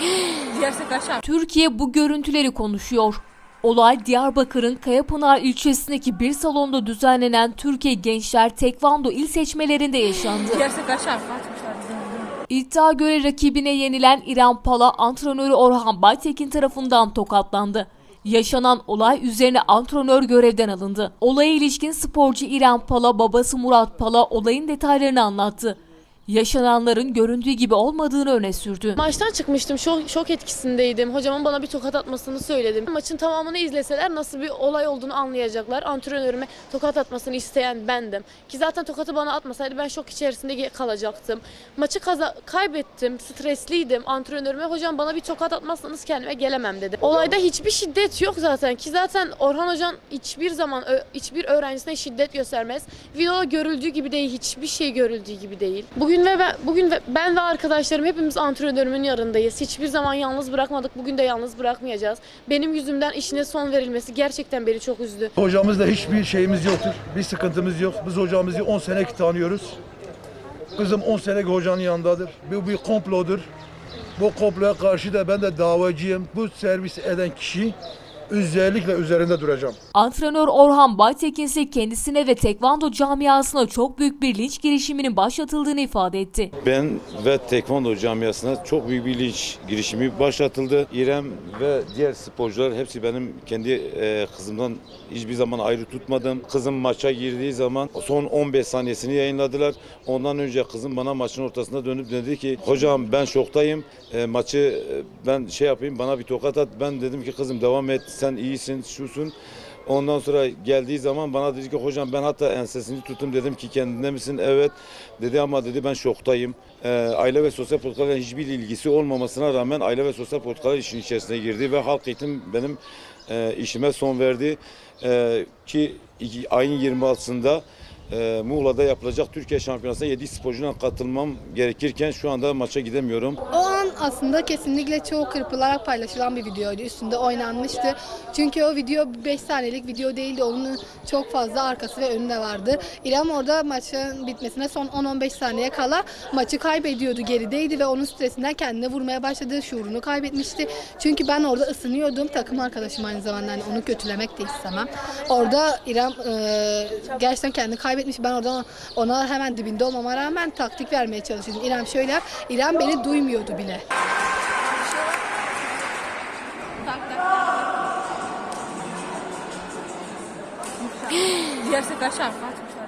Türkiye bu görüntüleri konuşuyor. Olay Diyarbakır'ın Kayapınar ilçesindeki bir salonda düzenlenen Türkiye Gençler Tekvando il seçmelerinde yaşandı. İddia göre rakibine yenilen İrem Pala antrenörü Orhan Baytekin tarafından tokatlandı. Yaşanan olay üzerine antrenör görevden alındı. Olaya ilişkin sporcu İrem Pala babası Murat Pala olayın detaylarını anlattı. Yaşananların göründüğü gibi olmadığını öne sürdü. Maçtan çıkmıştım. Şok, şok etkisindeydim. Hocamın bana bir tokat atmasını söyledim. Maçın tamamını izleseler nasıl bir olay olduğunu anlayacaklar. Antrenörüme tokat atmasını isteyen bendim. Ki zaten tokatı bana atmasaydı ben şok içerisinde kalacaktım. Maçı kaza- kaybettim. Stresliydim. Antrenörüme hocam bana bir tokat atmazsanız kendime gelemem dedi. Olayda hiçbir şiddet yok zaten. Ki zaten Orhan hocam hiçbir zaman hiçbir öğrencisine şiddet göstermez. Videoda görüldüğü gibi değil. Hiçbir şey görüldüğü gibi değil. Bugün ve ben, bugün ve ben ve arkadaşlarım hepimiz antrenörümün yanındayız. Hiçbir zaman yalnız bırakmadık. Bugün de yalnız bırakmayacağız. Benim yüzümden işine son verilmesi gerçekten beni çok üzdü. Hocamızla hiçbir şeyimiz yoktur. Bir sıkıntımız yok. Biz hocamızı 10 sene tanıyoruz. Kızım 10 senelik hocanın yanındadır. Bu bir komplodur. Bu komploya karşı da ben de davacıyım. Bu servis eden kişi özellikle üzerinde duracağım. Antrenör Orhan Baytekin ise kendisine ve tekvando camiasına çok büyük bir linç girişiminin başlatıldığını ifade etti. Ben ve Tekvando camiasına çok büyük bir linç girişimi başlatıldı. İrem ve diğer sporcular hepsi benim kendi e, kızımdan hiçbir zaman ayrı tutmadım. Kızım maça girdiği zaman son 15 saniyesini yayınladılar. Ondan önce kızım bana maçın ortasında dönüp dedi ki hocam ben şoktayım. E, maçı e, ben şey yapayım bana bir tokat at. Ben dedim ki kızım devam et sen iyisin şusun. Ondan sonra geldiği zaman bana dedi ki hocam ben hatta ensesini tuttum dedim ki kendine misin? Evet dedi ama dedi ben şoktayım. Ee, aile ve sosyal politikalarla hiçbir ilgisi olmamasına rağmen aile ve sosyal politikalar işin içerisine girdi ve halk eğitim benim e, işime son verdi. Ee, ki iki, ayın 26'sında e, Muğla'da yapılacak Türkiye Şampiyonası'na 7 sporcuyla katılmam gerekirken şu anda maça gidemiyorum. Aslında kesinlikle çoğu kırpılarak paylaşılan bir videoydu. Üstünde oynanmıştı. Çünkü o video 5 saniyelik video değildi. Onun çok fazla arkası ve önü de vardı. İrem orada maçın bitmesine son 10-15 saniye kala maçı kaybediyordu. Gerideydi ve onun stresinden kendine vurmaya başladı. Şuurunu kaybetmişti. Çünkü ben orada ısınıyordum. Takım arkadaşım aynı zamanda. Hani onu kötülemek de istemem. Orada İrem e, gerçekten kendini kaybetmiş. Ben orada ona hemen dibinde olmama rağmen taktik vermeye çalışıyordum. İrem şöyle. İrem beni duymuyordu bile. Gidersek aşağı. Atmışlar bizi.